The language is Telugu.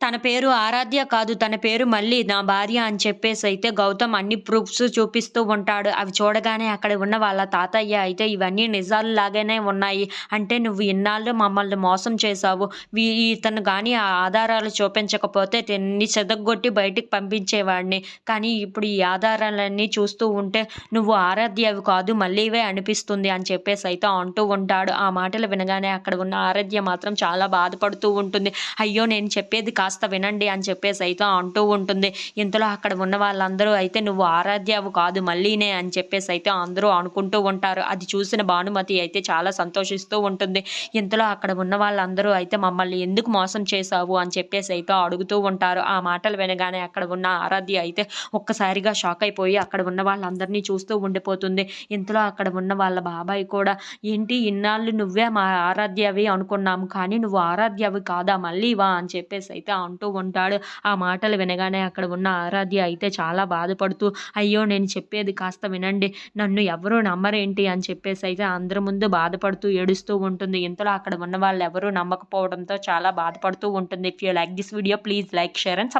తన పేరు ఆరాధ్య కాదు తన పేరు మళ్ళీ నా భార్య అని చెప్పేసి అయితే గౌతమ్ అన్ని ప్రూఫ్స్ చూపిస్తూ ఉంటాడు. అవి చూడగానే అక్కడ ఉన్న వాళ్ళ తాతయ్య అయితే ఇవన్నీ నిజాలు లాగానే ఉన్నాయి. అంటే నువ్వు ఇన్నాళ్ళు మమ్మల్ని మోసం చేశావు. వీ- ఇతను కానీ ఆ ఆధారాలు చూపించకపోతే తిన్ని చెదగొట్టి బయటికి పంపించేవాడిని. కానీ ఇప్పుడు ఈ ఆధారాలన్నీ చూస్తూ ఉంటే నువ్వు ఆరాధ్యవి కాదు మళ్ళీవే అనిపిస్తుంది అని చెప్పేసి అయితే అంటూ ఉంటాడు. ఆ మాటలు వినగానే అక్కడ ఉన్న ఆరాధ్య మాత్రం చాలా బాధపడుతూ ఉంటుంది. అయ్యో నేను చెప్పేది కాస్త వినండి అని చెప్పేసి అయితే అంటూ ఉంటుంది. ఇంతలో అక్కడ ఉన్న వాళ్ళందరూ అయితే నువ్వు ఆరాధ్యవు కాదు మళ్ళీనే అని చెప్పేసి అయితే అందరూ అనుకుంటూ ఉంటారు. అది చూసిన భానుమతి అయితే చాలా సంతోషిస్తూ ఉంటుంది. ఇంతలో అక్కడ ఉన్న వాళ్ళందరూ అయితే మమ్మల్ని ఎందుకు మోసం చేశావు అని చెప్పేసి అయితే అడుగుతూ ఉంటారు. ఆ మాటలు వినగానే అక్కడ ఉన్న ఆరాధ్య అయితే ఒక్కసారిగా షాక్ అయిపోయి అక్కడ ఉన్న వాళ్ళందరినీ చూస్తూ ఉండిపోతుంది. ఇంతలో అక్కడ ఉన్న వాళ్ళ బాబాయ్ కూడా ఏంటి ఇన్నాళ్ళు నువ్వే మా ఆరాధ్యవి అనుకున్నాము కానీ నువ్వు ఆరాధ్యవి కాదా మళ్ళీ వా అని చెప్పేసి అయితే అంటూ ఉంటాడు. ఆ మాటలు వినగానే అక్కడ ఉన్న ఆరాధ్య అయితే చాలా బాధపడుతూ అయ్యో నేను చెప్పేది కాస్త వినండి. నన్ను ఎవరూ నమ్మరేంటి? అని చెప్పేసి అయితే అందరి ముందు బాధపడుతూ ఏడుస్తూ ఉంటుంది. ఇంతలో అక్కడ ఉన్న వాళ్ళు ఎవరూ నమ్మకపోవడంతో చాలా బాధపడుతూ ఉంటుంది. If you like this video please like share and